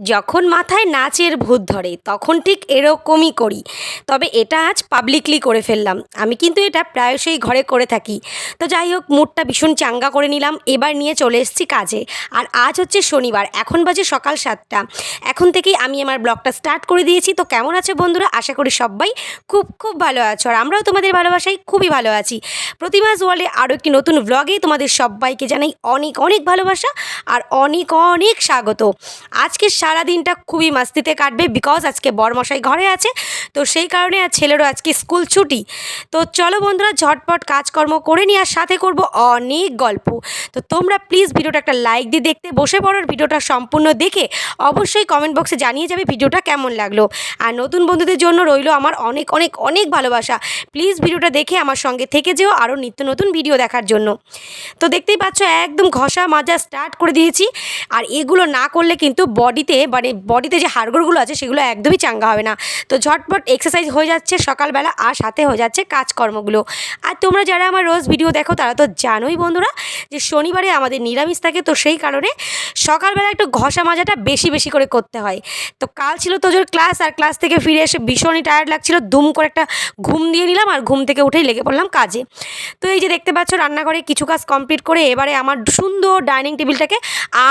যখন মাথায় নাচের ভূত ধরে, তখন ঠিক এরকমই করি। তবে এটা আজ পাবলিকলি করে ফেললাম। আমি কিন্তু এটা প্রায়শই ঘরে করে থাকি। তো যাই হোক, মুডটা ভীষণ চাঙ্গা করে নিলাম। এবার নিয়ে চলে এসেছি কাজে। আর আজ হচ্ছে শনিবার। এখন বাজে সকাল সাতটা। এখন থেকেই আমি আমার ব্লগটা স্টার্ট করে দিয়েছি। তো কেমন আছে বন্ধুরা? আশা করি সবাই খুব খুব ভালো আছো। আর আমরাও তোমাদের ভালোবাসায় খুবই ভালো আছি। প্রতিমাস ওয়ার্ল্ডে আরও একটি নতুন ব্লগে তোমাদের সবাইকে জানাই অনেক অনেক ভালোবাসা আর অনেক অনেক স্বাগত। আজকে সারা দিনটা খুবই মাস্তিতে কাটবে বিকজ আজকে বরমশাই ঘরে আছে। তো সেই কারণে আর ছেলেরও আজকে স্কুল ছুটি। তো চলো বন্ধুরা, ঝটপট কাজকর্ম করে নিয়ে আর সাথে করব অনেক গল্প। তো তোমরা প্লিজ ভিডিওটা একটা লাইক দিয়ে দেখতে, বসে পড়ো ভিডিওটা সম্পূর্ণ দেখে অবশ্যই কমেন্ট বক্সে জানিয়ে যাবে ভিডিওটা কেমন লাগল। আর নতুন বন্ধুদের জন্য রইল আমার অনেক অনেক অনেক ভালোবাসা। প্লিজ ভিডিওটা দেখে আমার সঙ্গে থেকে যেও আরও নিত্য নতুন ভিডিও দেখার জন্য। তো দেখতেই পাচ্ছ, একদম ঘষা মাজা স্টার্ট করে দিয়েছি। আর এগুলো না করলে কিন্তু বডিতে মানে বডিতে যে হাড়গোড়গুলো আছে সেগুলো একদমই চাঙ্গা হবে না। তো ঝটপট এক্সারসাইজ হয়ে যাচ্ছে সকালবেলা আর সাথে হয়ে যাচ্ছে কাজকর্মগুলো। আর তোমরা যারা আমার রোজ ভিডিও দেখো তারা তো জানোই বন্ধুরা যে শনিবারে আমাদের নিরামিষ থাকে তো সেই কারণে সকালবেলা একটু ঘষা মাজাটা বেশি বেশি করে করতে হয়। তো কাল ছিল তোজোর ক্লাস আর ক্লাস থেকে ফিরে এসে ভীষণই টায়ার্ড লাগছিল, দুম করে একটা ঘুম দিয়ে নিলাম আর ঘুম থেকে উঠেই লেগে পড়লাম কাজে। তো এই যে দেখতে পাচ্ছ রান্নাঘরে কিছু কাজ কমপ্লিট করে এবারে আমার সুন্দর ডাইনিং টেবিলটাকে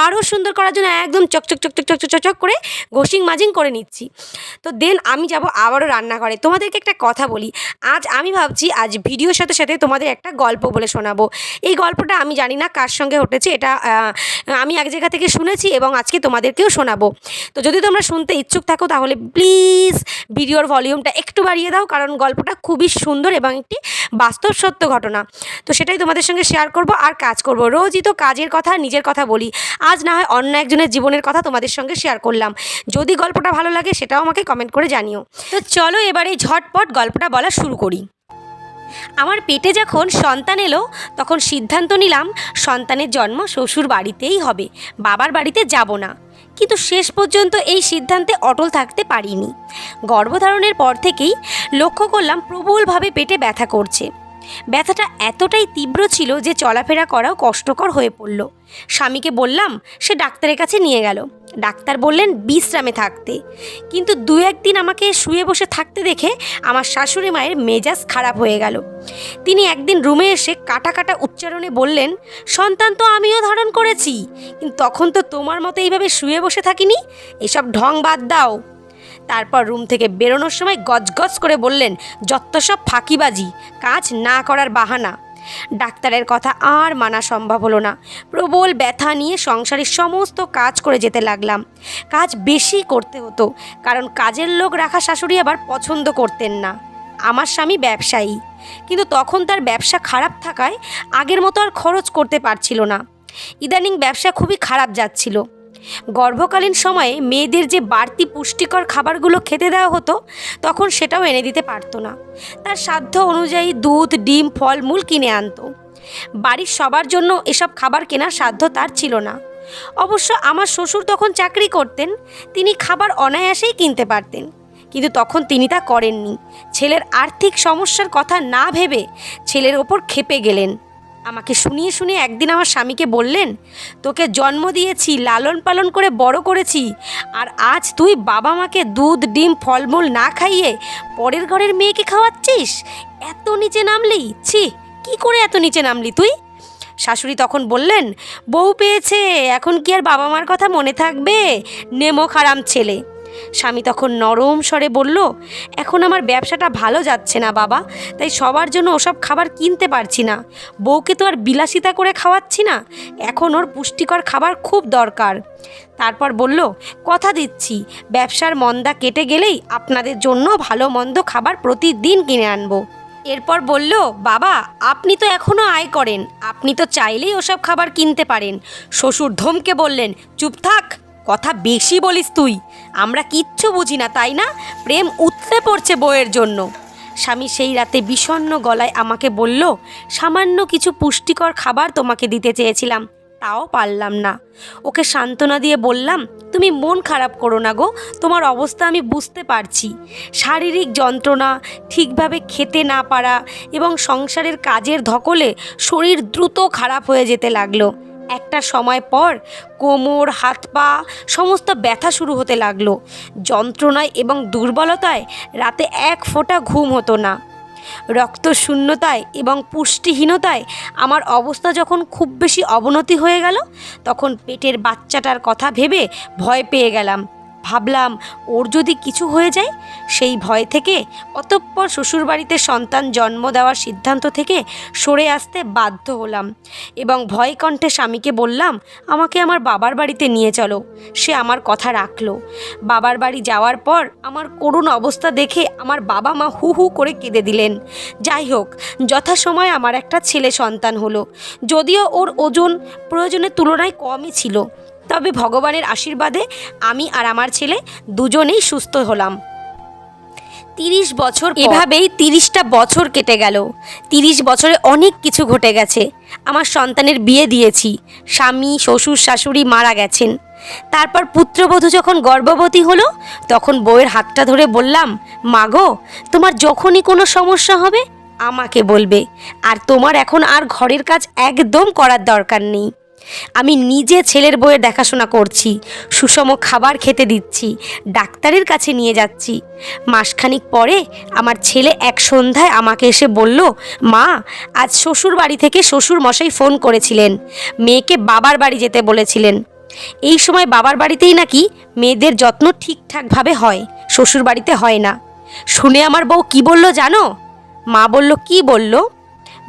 আরও সুন্দর করার জন্য একদম চকচক চকচক চকচক চকচক করে ঘষিং মাজিং করে নিচ্ছি। তো দেন আমি যাব আবারও রান্নাঘরে। তোমাদেরকে একটা কথা বলি, আজ আমি ভাবছি আজ ভিডিওর সাথে সাথে তোমাদের একটা গল্প বলে শোনাবো। এই গল্পটা আমি জানি না কার সঙ্গে ঘটেছে, এটা আমি এক জায়গা থেকে শুনেছি এবং আজকে তোমাদেরকেও শোনাবো। তো যদি তোমরা শুনতে ইচ্ছুক থাকো তাহলে প্লিজ ভিডিওর ভলিউমটা একটু বাড়িয়ে দাও, কারণ গল্পটা খুবই সুন্দর এবং একটি বাস্তব সত্য ঘটনা। তো সেটাই তোমাদের সঙ্গে শেয়ার করব আর কাজ করব। রোজই তো কাজের কথা, নিজের কথা বলি। আজ না হয় অন্য একজনের জীবনের কথা তোমাদের সঙ্গে শেয়ার করলাম। যদি গল্পটা ভালো লাগে সেটাও আমাকে কমেন্ট করে জানিও। তো চলো এবারে ঝটপট গল্পটা বলা শুরু করি। আমার পেটে যখন সন্তান এলো, তখন সিদ্ধান্ত নিলাম সন্তানের জন্ম শ্বশুর বাড়িতেই হবে। বাবার বাড়িতে যাব না। কিন্তু শেষ পর্যন্ত এই সিদ্ধান্তে অটল থাকতে পারিনি। গর্ভধারণের পর থেকেই লক্ষ্য করলাম প্রবলভাবে পেটে ব্যথা করছে। ব্যথাটা এতটাই তীব্র ছিল যে চলাফেরা করাও কষ্টকর হয়ে পড়ল। স্বামীকে বললাম, সে ডাক্তারের কাছে নিয়ে গেল। ডাক্তার বললেন, বিশ্রামে থাকতে। কিন্তু দু একদিন আমাকে শুয়ে বসে থাকতে দেখে আমার শাশুড়ি মায়ের মেজাজ খারাপ হয়ে গেল। তিনি একদিন রুমে এসে কাটা কাটা উচ্চারণে বললেন, সন্তান তো আমিও ধারণ করেছি, কিন্তু তখন তো তোমার মতো এইভাবে শুয়ে বসে থাকিনি? এসব ঢং বাদ দাও। তারপর রুম থেকে বেরোনোর সময় গজগজ করে বললেন যত সব ফাঁকিবাজি, কাজ না করার বাহানা। ডাক্তারের কথা আর মানা সম্ভব হলো না। প্রবল ব্যথা নিয়ে সংসারের সমস্ত কাজ করে যেতে লাগলাম। কাজ বেশি করতে হতো, কারণ কাজের লোক রাখা শাশুড়ি আবার পছন্দ করতেন না। আমার স্বামী ব্যবসায়ী, কিন্তু তখন তার ব্যবসা খারাপ থাকায় আগের মতো আর খরচ করতে পারছিল না। ইদানিং ব্যবসা খুবই খারাপ যাচ্ছিল। গর্ভকালীন সময়ে মেয়েদের যে বাড়তি পুষ্টিকর খাবারগুলো খেতে দেওয়া হতো, তখন সেটাও এনে দিতে পারতো না। তার সাধ্য অনুযায়ী দুধ, ডিম, ফলমূল কিনে আনতো। বাড়ির সবার জন্য এসব খাবার কেনার সাধ্য তার ছিল না। অবশ্য আমার শ্বশুর তখন চাকরি করতেন, তিনি খাবার অনায়াসেই কিনতে পারতেন। কিন্তু তখন তিনি তা করেননি। ছেলের আর্থিক সমস্যার কথা না ভেবে ছেলের ওপর খেপে গেলেন। আমাকে শুনিয়ে শুনিয়ে একদিন আমার স্বামীকে বললেন, তোকে জন্ম দিয়েছি, লালন পালন করে বড় করেছি, আর আজ তুই বাবা মাকে দুধ, ডিম, ফলমূল না খাইয়ে পরের ঘরের মেয়েকে খাওয়াচ্ছিস? এত নিচে নামলি, ছি, কি করে এত নিচে নামলি তুই? শাশুড়ি তখন বললেন, বউ পেয়েছে, এখন কি আর বাবা মার কথা মনে থাকবে? নেমো খারাম ছেলে। স্বামী তখন নরম স্বরে বলল, এখন আমার ব্যবসাটা ভালো যাচ্ছে না বাবা, তাই সবার জন্য ওসব খাবার কিনতে পারছি না। বউকে তো আর বিলাসিতা করে খাওয়াচ্ছি না, এখন ওর পুষ্টিকর খাবার খুব দরকার। তারপর বলল, কথা দিচ্ছি, ব্যবসার মন্দা কেটে গেলেই আপনাদের জন্য ভালো মন্দ খাবার প্রতিদিন কিনে আনব। এরপর বলল, বাবা, আপনি তো এখনও আয় করেন, আপনি তো চাইলেই ওসব খাবার কিনতে পারেন। শ্বশুর ধমকে বললেন, চুপ থাক কথা বেশি বলিস তুই। আমরা কিচ্ছু বুঝি না, তাই না? প্রেম উতলে পড়ছে বইয়ের জন্য। স্বামী সেই রাতে বিষণ্ণ গলায় আমাকে বলল, সামান্য কিছু পুষ্টিকর খাবার তোমাকে দিতে চেয়েছিলাম, তাও পারলাম না। ওকে সান্ত্বনা দিয়ে বললাম, তুমি মন খারাপ করো না গো, তোমার অবস্থা আমি বুঝতে পারছি। শারীরিক যন্ত্রণা, ঠিকভাবে খেতে না পারা এবং সংসারের কাজের ধকলে শরীর দ্রুত খারাপ হয়ে যেতে লাগল। একটা সময় পর কোমর, হাত পা সমস্ত ব্যথা শুরু হতে লাগল। যন্ত্রণায় এবং দুর্বলতায় রাতে এক ফোঁটা ঘুম হতো না। রক্ত শূন্যতায় এবং পুষ্টিহীনতায় আমার অবস্থা যখন খুব বেশি অবনতি হয়ে গেল, তখন পেটের বাচ্চাটার কথা ভেবে ভয় পেয়ে গেলাম। ভাবলাম, ওর যদি কিছু হয়ে যায়, সেই ভয় থেকে অতঃপর শ্বশুরবাড়িতে সন্তান জন্ম দেওয়ার সিদ্ধান্ত থেকে সরে আসতে বাধ্য হলাম এবং ভয় কণ্ঠে স্বামীকে বললাম, আমাকে আমার বাবার বাড়িতে নিয়ে চলো, সে আমার কথা রাখল। বাবার বাড়ি যাওয়ার পর আমার করুণ অবস্থা দেখে আমার বাবা মা হু হু করে কেঁদে দিলেন। যাই হোক, যথাসময়ে আমার একটা ছেলে সন্তান হলো, যদিও ওর ওজন প্রয়োজনের তুলনায় কমই ছিল। তবে ভগবানের আশীর্বাদে আমি আর আমার ছেলে দুজনেই সুস্থ হলাম। তিরিশ বছর এভাবেই তিরিশটা বছর কেটে গেল। তিরিশ বছরে অনেক কিছু ঘটে গেছে। আমার সন্তানের বিয়ে দিয়েছি। স্বামী, শ্বশুর, শাশুড়ি মারা গেছেন। তারপর পুত্রবধূ যখন গর্ভবতী হলো, তখন বউয়ের হাতটা ধরে বললাম মাগো তোমার যখনই কোনো সমস্যা হবে, আমাকে বলবে। আর তোমার এখন আর ঘরের কাজ একদম করার দরকার নেই। আমি নিজে ছেলের বইয়ের দেখাশোনা করছি, সুষম খাবার খেতে দিচ্ছি, ডাক্তারের কাছে নিয়ে যাচ্ছি। মাসখানিক পরে আমার ছেলে এক সন্ধ্যায় আমাকে এসে বলল, মা, আজ শ্বশুর বাড়ি থেকে শ্বশুর মশাই ফোন করেছিলেন, মেয়েকে বাবার বাড়ি যেতে বলেছিলেন। এই সময় বাবার বাড়িতেই নাকি মেয়েদের যত্ন ঠিকঠাকভাবে হয়, শ্বশুর বাড়িতে হয় না। শুনে আমার বউ কি বলল জানো? মা বলল, কি বলল?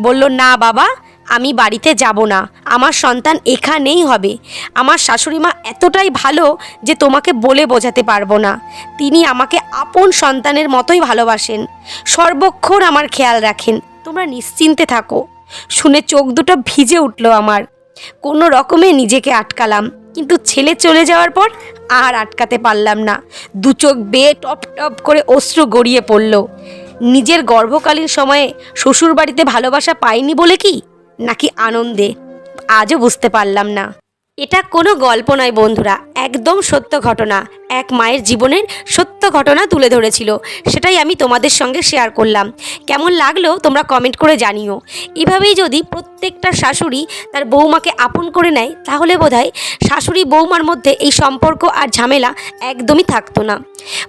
বলল, না বাবা আমি বাড়িতে যাব না। আমার সন্তান এখানেই হবে। আমার শাশুড়ি মা এতটাই ভালো যে তোমাকে বলে বোঝাতে পারব না। তিনি আমাকে আপন সন্তানের মতোই ভালোবাসেন। সর্বক্ষণ আমার খেয়াল রাখেন। তোমরা নিশ্চিন্তে থাকো। শুনে চোখ দুটো ভিজে উঠল আমার। কোনো রকমে নিজেকে আটকালাম। কিন্তু ছেলে চলে যাওয়ার পর আর আটকাতে পারলাম না। দু চোখ বেয়ে টপ টপ করে অশ্রু গড়িয়ে পড়ল। নিজের গর্ভকালীন সময়ে শ্বশুর বাড়িতে ভালোবাসা পাইনি বলে কি? নাকি আনন্দে? আজও বুঝতে পারলাম না। এটা কোনো গল্প নয় বন্ধুরা, একদম সত্য ঘটনা। এক মায়ের জীবনের সত্য ঘটনা তুলে ধরেছিল, সেটাই আমি তোমাদের সঙ্গে শেয়ার করলাম। কেমন লাগল তোমরা কমেন্ট করে জানিও। এভাবেই যদি প্রত্যেকটা শাশুড়ি তার বৌমাকে আপন করে নেয়, তাহলে বোধহয় শাশুড়ি বৌমার মধ্যে এই সম্পর্ক আর ঝামেলা একদমই থাকতো না।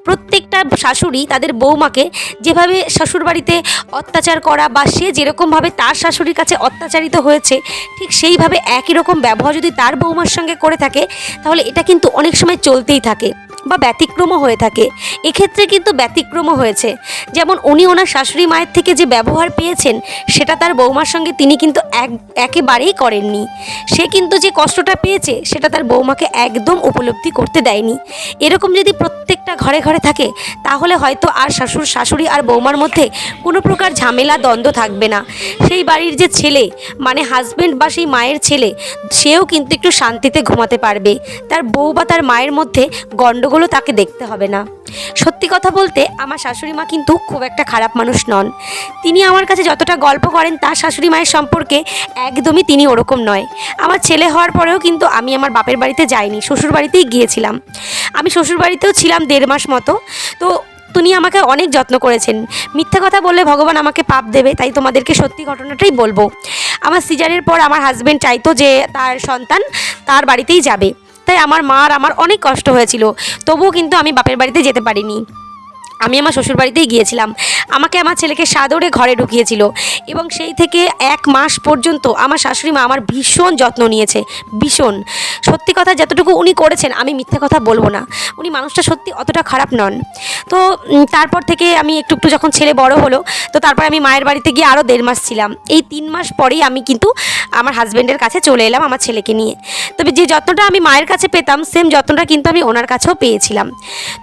প্রত্যেকটা শাশুড়ি তাদের বৌমাকে যেভাবে শ্বশুরবাড়িতে অত্যাচার করা বা সে যেরকমভাবে তার শাশুড়ির কাছে অত্যাচারিত হয়েছে, ঠিক সেইভাবে একই রকম ব্যবহার যদি তার বৌমার সঙ্গে করে থাকে তাহলে এটা কিন্তু অনেক সময় চলতেই থাকে। বা ব্যতিক্রমও হয়ে থাকে। এক্ষেত্রে কিন্তু ব্যতিক্রমও হয়েছে। যেমন উনি ওনার শাশুড়ি মায়ের থেকে যে ব্যবহার পেয়েছেন, সেটা তার বৌমার সঙ্গে তিনি কিন্তু এক, একেবারেই করেননি। সে কিন্তু যে কষ্টটা পেয়েছে, সেটা তার বৌমাকে একদম উপলব্ধি করতে দেয়নি। এরকম যদি প্রত্যেকটা ঘরে ঘরে থাকে, তাহলে হয়তো আর শাশুর শাশুড়ি আর বৌমার মধ্যে কোনো প্রকার ঝামেলা, দ্বন্দ্ব থাকবে না। সেই বাড়ির যে ছেলে মানে হাজবেন্ড বা সেই মায়ের ছেলে, সেও কিন্তু একটু শান্তিতে ঘুমাতে পারবে। তার বউ বা তার মায়ের মধ্যে গণ্ডগোলও তাকে দেখতে হবে না। সত্যি কথা বলতে, আমার শাশুড়ি মা কিন্তু খুব একটা খারাপ মানুষ নন। তিনি আমার কাছে যতটা গল্প করেন, তার শাশুড়ি মায়ের সম্পর্কে একদমই তিনি ওরকম নয়। আমার ছেলে হওয়ার পরেও কিন্তু আমি আমার বাপের বাড়িতে যাইনি, শ্বশুর বাড়িতেই গিয়েছিলাম। আমি শ্বশুর বাড়িতেও ছিলাম দেড় মাস মতো। তো তিনি আমাকে অনেক যত্ন করেছেন। মিথ্যা কথা বললে ভগবান আমাকে পাপ দেবে, তাই তোমাদেরকে সত্যি ঘটনাটাই বলব। আমার সিজারের পর আমার হাজব্যান্ড চাইতো যে তার সন্তান তার বাড়িতেই যাবে। তাই আমার মার আমার অনেক কষ্ট হয়েছিল। তবুও কিন্তু আমি বাপের বাড়িতে যেতে পারিনি। আমি আমার শ্বশুর বাড়িতেই গিয়েছিলাম। আমাকে আমার ছেলেকে সাদরে ঘরে ঢুকিয়েছিল এবং সেই থেকে এক মাস পর্যন্ত আমার শাশুড়ি মা আমার ভীষণ যত্ন নিয়েছে, ভীষণ। সত্যি কথা যতটুকু উনি করেছেন আমি মিথ্যে কথা বলব না। উনি মানুষটা সত্যি অতটা খারাপ নন। তো তারপর থেকে আমি একটু একটু যখন ছেলে বড় হলো, তো তারপর আমি মায়ের বাড়িতে গিয়ে আরও দেড় মাস ছিলাম। এই তিন মাস পরেই আমি কিন্তু আমার হাজব্যান্ডের কাছে চলে এলাম আমার ছেলেকে নিয়ে। তবে যে যত্নটা আমি মায়ের কাছে পেতাম সেম যত্নটা কিন্তু আমি ওনার কাছেও পেয়েছিলাম।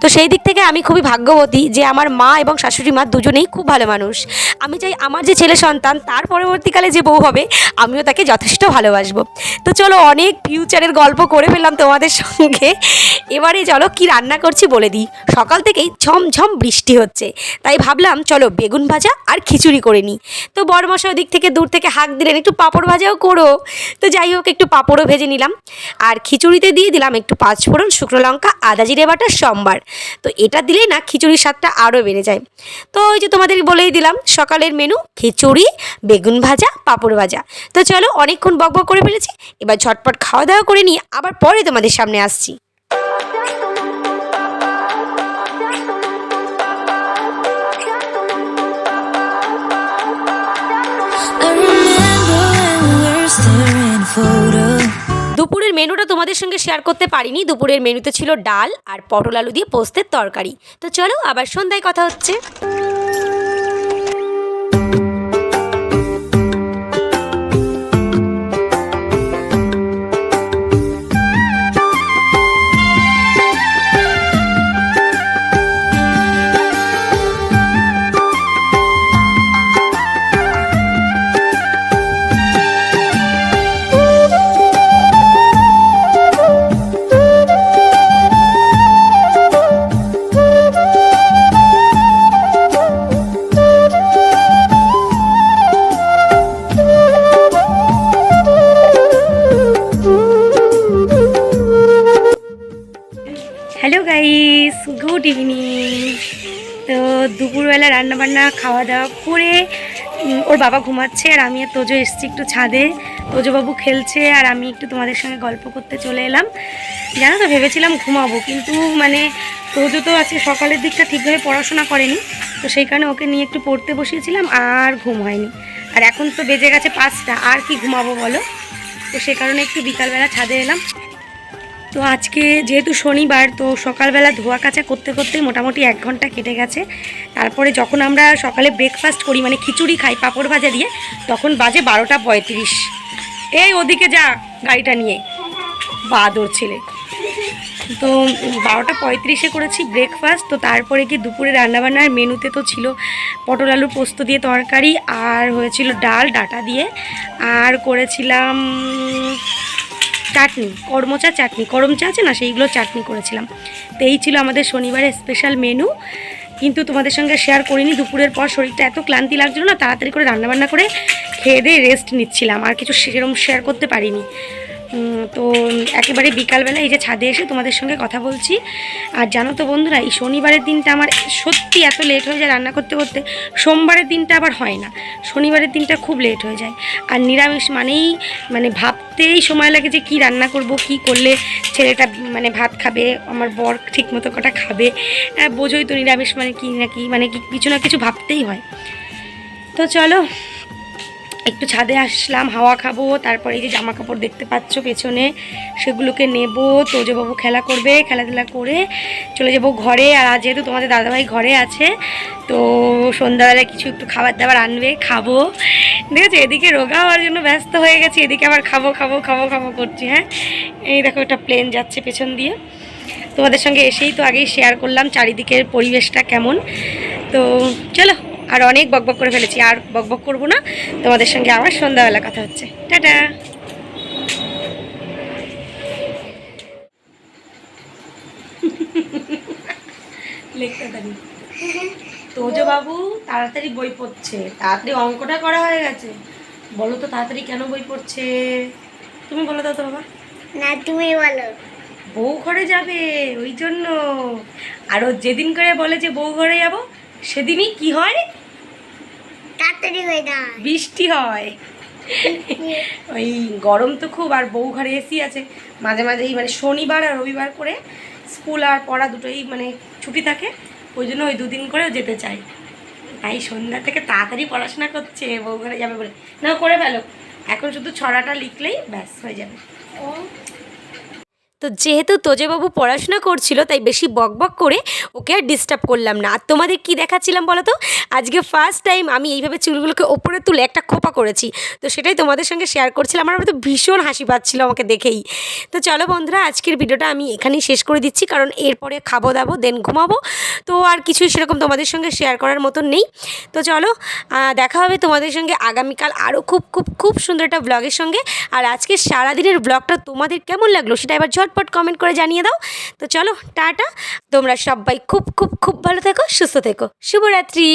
তো সেই দিক থেকে আমি খুবই ভাগ্যবতী যে আমার মা এবং শাশুড়ি মা দুজনেই খুব ভালো মানুষ। আমি চাই আমার যে ছেলে সন্তান, তার পরবর্তীকালে যে বউ হবে, আমিও তাকে যথেষ্ট ভালোবাসবো। তো চলো অনেক ফিউচারের গল্প করে ফেললাম তোমাদের সঙ্গে। এবারে চলো কি রান্না করছি বলে দিই। সকাল থেকেই ঝমঝম বৃষ্টি হচ্ছে। তাই ভাবলাম চলো বেগুন ভাজা আর খিচুড়ি করে নিই। তো বড়মশাই ওদিক থেকে দূর থেকে হাঁক দিলেন, একটু পাঁপড় ভাজাও করো। তো যাই হোক, একটু পাঁপড়ও ভেজে নিলাম। আর খিচুড়িতে দিয়ে দিলাম একটু পাঁচফোড়ন শুকনো লঙ্কা, আদা জিরে বাটা, সম্বার। তো এটা দিলে না খিচুড়ির স্বাদ স্বাদটা আরও বেড়ে যায়। তো ওই যে তোমাদের বলেই দিলাম, সকালের মেনু খিচুড়ি, বেগুন ভাজা, পাঁপড় ভাজা। তো চলো অনেকক্ষণ বকবক করে ফেলেছি, এবার ঝটপট খাওয়া দাওয়া করে নিয়ে আবার পরে তোমাদের সামনে আসছি। I দুপুরের মেনুটা তোমাদের সঙ্গে শেয়ার করতে পারিনি। দুপুরের মেনুতে ছিল ডাল আর পটল আলু দিয়ে পোস্তের তরকারি। তো চলো আবার সন্ধ্যায় কথা হচ্ছে। হ্যালো গাইস গুড ইভিনিং তো দুপুরবেলা রান্নাবান্না খাওয়া দাওয়া করে ওর বাবা ঘুমাচ্ছে আর আমি আর তোজো এসছি একটু ছাদে। তোজোবাবু খেলছে আর আমি একটু তোমাদের সঙ্গে গল্প করতে চলে এলাম। জানো তো, ভেবেছিলাম ঘুমাবো, কিন্তু মানে তোজো তো আজকে সকালের দিকটা ঠিকভাবে পড়াশোনা করেনি। তো সেই কারণে ওকে নিয়ে একটু পড়তে বসিয়েছিলাম, আর ঘুম হয়নি। আর এখন তো বেজে গেছে পাঁচটা, আর কি ঘুমাবো বলো? তো সে কারণে একটু বিকালবেলা ছাদে এলাম। তো আজকে যেহেতু শনিবার, তো সকালবেলা ধোয়া কাচা করতে করতেই মোটামুটি এক ঘণ্টা কেটে গেছে। তারপরে যখন আমরা সকালে ব্রেকফাস্ট করি মানে খিচুড়ি খাই, পাঁপড় ভাজা দিয়ে, তখন বাজে বারোটা পঁয়ত্রিশ। এই ওদিকে যা গাড়িটা নিয়ে। বাদর ছেলে। তো বারোটা পঁয়ত্রিশে করেছি ব্রেকফাস্ট তো তারপরে কি দুপুরে রান্নাবান্নার মেনুতে তো ছিল পটল আলু পোস্ত দিয়ে তরকারি, আর হয়েছিল ডাল, ডাটা দিয়ে। আর করেছিলাম চাটনি কর্মচা চাটনি। করম চা আছে না, সেইগুলো চাটনি করেছিলাম। তো এই ছিল আমাদের শনিবারের স্পেশাল মেনু কিন্তু তোমাদের সঙ্গে শেয়ার করিনি, দুপুরের পর শরীরটা এত ক্লান্তি লাগছিল না, তাড়াতাড়ি করে রান্নাবান্না করে খেয়ে দিয়ে রেস্ট নিচ্ছিলাম। আর কিছু সেরকম শেয়ার করতে পারিনি। তো একেবারে বিকালবেলা এই যে ছাদে এসে তোমাদের সঙ্গে কথা বলছি। আর জানো তো বন্ধুরা এই শনিবারের দিনটা আমার সত্যি এত লেট হয়ে যায় রান্না করতে করতে সোমবারের দিনটা আবার হয় না। শনিবারের দিনটা খুব লেট হয়ে যায়। আর নিরামিষ মানেই মানে ভাবতেই সময় লাগে যে কি রান্না করব কি করলে ছেলেটা মানে ভাত খাবে আমার বর ঠিক মতো কটা খাবে। হ্যাঁ, বোঝোই তো নিরামিষ মানে কি না কি মানে কিছু না কিছু ভাবতেই হয়। তো চলো একটু ছাদে আসলাম, হাওয়া খাব, তারপরে এই যে জামা কাপড় দেখতে পাচ্ছ পেছনে, সেগুলোকে নেব। তোজবাবু খেলা করবে, খেলাধুলা করে চলে যাব ঘরে। আর আজ যেহেতু তোমাদের দাদাভাই ঘরে আছে, তো সন্ধ্যাবেলায় কিছু একটু খাবার দাবার আনবে, খাব। ঠিক আছে, এদিকে রোগা হওয়ার জন্য ব্যস্ত হয়ে গেছি, এদিকে আবার খাব খাব খাব খাব করছি হ্যাঁ? এই দেখো, একটা প্লেন যাচ্ছে পেছন দিয়ে। তোমাদের সঙ্গে এসেই তো আগেই শেয়ার করলাম চারিদিকের পরিবেশটা কেমন। তো চলো। আর অনেক বকবক করে ফেলেছি আর বকবক করব না। তোমাদের সঙ্গে আবার সন্ধ্যাবেলা কথা হচ্ছে। টাটা। তোজো বাবু তাড়াতাড়ি বই পড়ছে। তাড়াতাড়ি অঙ্কটা করা হয়ে গেছে। বলো তো তাড়াতাড়ি কেন বই পড়ছে? তুমি বলো দাও তো বাবা। না তুমি বলো। বউ ঘরে যাবে ওই জন্য। আর যেদিন করে বলে যে বউ ঘরে যাব সেদিনই কি হয়? বৃষ্টি হয়। ওই গরম তো খুব আর বউ ঘরে এসি আছে। মাঝে মাঝেই মানে শনিবার আর রবিবার করে স্কুল আর পড়া দুটোই মানে ছুটি থাকে। ওই জন্য ওই দুদিন করেও যেতে চাই। তাই সন্ধ্যা থেকে তাড়াতাড়ি পড়াশোনা করছে বউ ঘরে যাবে বলে। না করে ফেলো। এখন শুধু ছড়াটা লিখলেই ব্যাস হয়ে যাবে। তো যেহেতু তোজেবাবু পড়াশোনা করছিল, তাই বেশি বকবক করে ওকে আর ডিস্টার্ব করলাম না। আর তোমাদের কি দেখাচ্ছিলাম বলো তো আজকে ফার্স্ট টাইম আমি এইভাবে চুলগুলোকে ওপরে তুলে একটা খোপা করেছি। তো সেটাই তোমাদের সঙ্গে শেয়ার করছিলাম। আমার তো ভীষণ হাসি পাচ্ছিল আমাকে দেখেই। তো চলো বন্ধুরা, আজকের ভিডিওটা আমি এখানেই শেষ করে দিচ্ছি, কারণ এরপরে খাব দাবো দেন ঘুমাবো। তো আর কিছুই সেরকম তোমাদের সঙ্গে শেয়ার করার মতন নেই। তো চলো দেখা হবে তোমাদের সঙ্গে আগামীকাল আরও খুব খুব খুব সুন্দর একটা ব্লগের সঙ্গে। আর আজকে সারাদিনের ব্লগটা তোমাদের কেমন লাগল সেটা এবার ঝটপট কমেন্ট করে জানিয়ে দাও। তো চলো, টাটা। তোমরা সবাই খুব খুব খুব ভালো থেকো, সুস্থ থেকো। শুভরাত্রি।